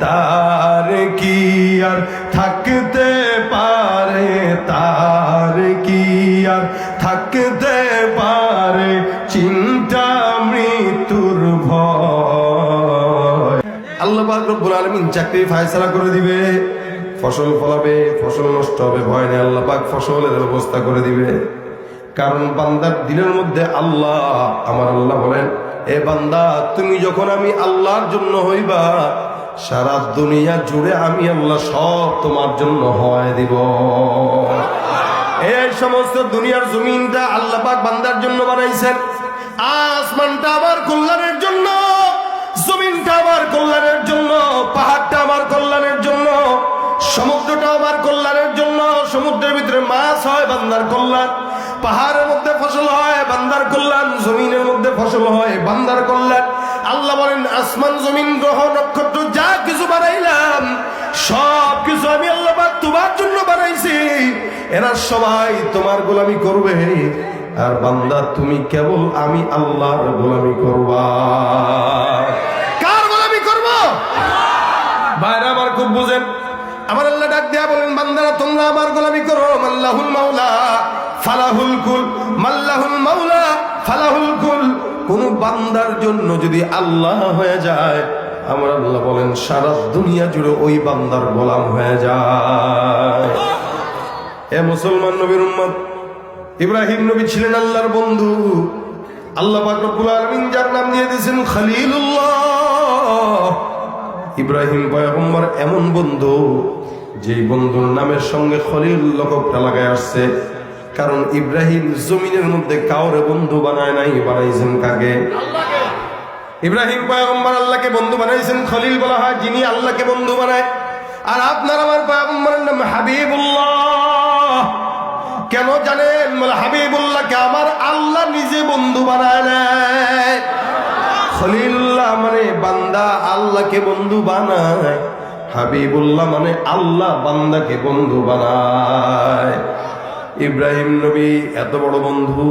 তার কি আর থাকতে পারে? তার কি আর থাকতে পারে? চিন্তা মৃত্যুর ভয়। আলামিন চাকরি ফায়সালা করে দিবে। ফসল ফলাবে, ফসল নষ্ট হবে, ভয় নেই। আল্লাহ পাক ফসলের ব্যবস্থা করে দিবে। কারণ বান্দার দিলের মধ্যে আল্লাহ, আমার আল্লাহ বলেন, এ বান্দা, তুমি যখন আমি আল্লাহর জন্য হইবা সারা দুনিয়া জুড়ে আমি আল্লাহ সব তোমার জন্য হয় দিব। এই সমস্ত দুনিয়ার জমিনটা আল্লাহ পাক বান্দার জন্য বানাইছেন। আসমানটা আমার কল্যাণের জন্য, জমিনটা আমার কল্যাণের জন্য, পাহাড়টা আমার কল্যাণের জন্য, সমুদ্রটা আমার কল্যাণের জন্য, সমুদ্রের ভিতরে মাছ হয়, বান্দার কল্যাণ। পাহাড়ের মধ্যে ফসল হয়, বান্দার কল্যাণ। জমিনের মধ্যে ফসল হয়, বান্দার কল্যাণ। আল্লাহ বলেন, আসমান, জমিন, গ্রহ, নক্ষত্র, যা কিছু বানাইলাম, সব কিছু আমি আল্লাহ তোমার জন্য বানাইছি। এরা সবাই তোমার গোলামি করবে আর বান্দা, তুমি কেবল আমি আল্লাহর গোলামি করবা। কার গোলামি করব? ভাইরা আমার খুব বুঝেন। আমার আল্লাহ ডাক দেয়া বলেন, বান্দারা, তোমরা আমার গোলামি করো। মাল্লাহুল মাওলা, ফালাহুল কুল, মাল্লাহুল মাওলা বান্দার জন্য যদি আল্লাহ হয়ে যায়, আমার আল্লাহ বলেন, সারা দুনিয়া জুড়ে ওই বান্দার গোলাম হয়ে যায়। এ মুসলমান নবীর উম্মত, ইব্রাহিম নবী ছিলেন আল্লাহর বন্ধু। আল্লাহ পাক রব্বুল যার নাম দিয়ে দিয়েছেন খলিলুল্লাহ। ইব্রাহিম পয়গম্বর এমন বন্ধু, যেই বন্ধুর নামের সঙ্গে খলিল লকবটা লাগায় আসছে। কারণ ইব্রাহিম জমিনের মধ্যে কাউরে বন্ধু বানায় নাই বানাইছেন কাকে? ইব্রাহিম পয়গম্বর আল্লাহকে বন্ধু বানাইছেন খলিল বলা হয় যিনি আল্লাহকে বন্ধু বানায়। আর আপনার আমার পয়গম্বরের নাম হাবিবুল্লাহ। কেন জানেন? বলে হাবিবুল্লাহকে আমার আল্লাহ নিজে বন্ধু বানায় নেয় খলিল্লাহ মানে বান্দা আল্লাহকে বন্ধু বানায়। হাবিবুল্লাহ মানে আল্লাহ বান্দাকে বন্ধু বানায়। ইব্রাহিম নবী এত বড় বন্ধু,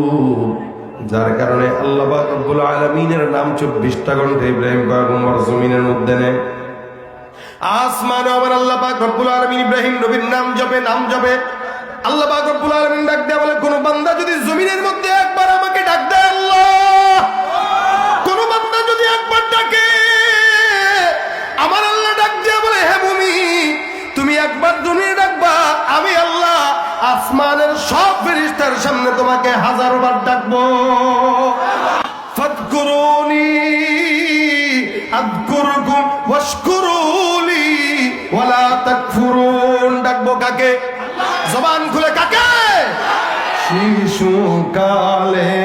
যার কারণে আল্লাহ রব্বুল আলামিনের নাম চব্বিশটা ঘণ্টা ইব্রাহিম পয়গম্বর জমিনের মধ্যে নেয় আসমান আমার আল্লাহ পাক রব্বুল আলামিন ইব্রাহিম নবীর নাম জপে নাম জপে। আল্লাহ পাক রব্বুল আলামিন ডাক দেওয়া বলে, কোন বান্দা যদি ডাকবো ফাদকুরুনি আযকুরকুম ওয়াশকুরুলি ওয়ালা তাকফুরুন। ডাকবো কাকে? জবান খুলে কাকে? শিশুকালে